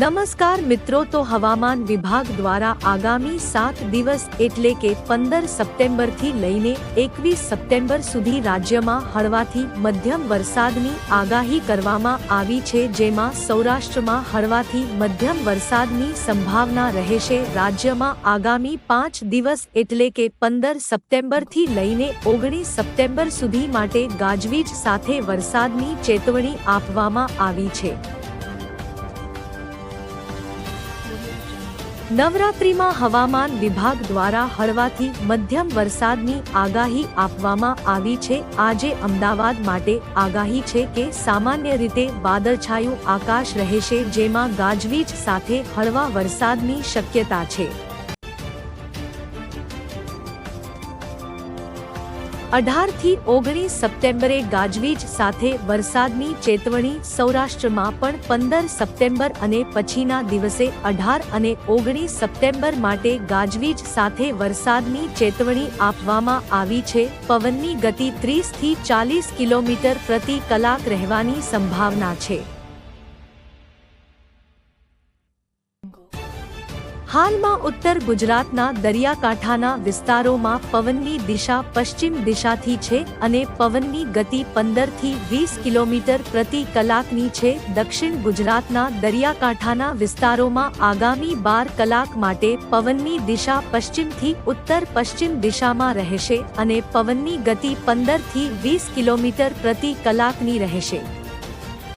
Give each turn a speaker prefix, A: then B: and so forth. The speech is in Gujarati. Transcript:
A: નમસ્કાર મિત્રો, તો હવામાન વિભાગ દ્વારા આગામી સાત દિવસ એટલે કે પંદર સપ્ટેમ્બરથી લઈને એકવીસ સપ્ટેમ્બર સુધી રાજ્યમાં હળવાથી મધ્યમ વરસાદની આગાહી કરવામાં આવી છે, જેમાં સૌરાષ્ટ્રમાં હળવાથી મધ્યમ વરસાદની સંભાવના રહેશે. રાજ્યમાં આગામી પાંચ દિવસ એટલે કે પંદર સપ્ટેમ્બરથી લઈને ઓગણીસ સપ્ટેમ્બર સુધી માટે ગાજવીજ સાથે વરસાદની ચેતવણી આપવામાં આવી છે. નવરાત્રિમાં હવામાન વિભાગ દ્વારા હળવાથી મધ્યમ વરસાદની આગાહી આપવામાં આવી છે. આજે અમદાવાદ માટે આગાહી છે કે સામાન્ય રીતે વાદળછાયું આકાશ રહેશે, જેમાં ગાજવીજ સાથે હળવા વરસાદની શક્યતા છે. અઢારથી ઓગણીસ સપ્ટેમ્બરે ગાજવીજ સાથે વરસાદની ચેતવણી સૌરાષ્ટ્રમાં પણ પંદર સપ્ટેમ્બર અને પછીના દિવસે અઢાર અને ઓગણીસ સપ્ટેમ્બર માટે ગાજવીજ સાથે વરસાદની ચેતવણી આપવામાં આવી છે. પવનની ગતિ ત્રીસથી ચાલીસ કિલોમીટર પ્રતિ કલાક રહેવાની સંભાવના છે. હાલમાં ઉત્તર ગુજરાતના દરિયાકાંઠાના વિસ્તારોમાં પવનની દિશા પશ્ચિમ દિશાથી છે અને પવનની ગતિ પંદરથી વીસ કિલોમીટર પ્રતિ કલાકની છે. દક્ષિણ ગુજરાતના દરિયાકાંઠાના વિસ્તારોમાં આગામી બાર કલાક માટે પવનની દિશા પશ્ચિમથી ઉત્તર પશ્ચિમ દિશામાં રહેશે અને પવનની ગતિ પંદરથી વીસ કિલોમીટર પ્રતિ કલાકની રહેશે.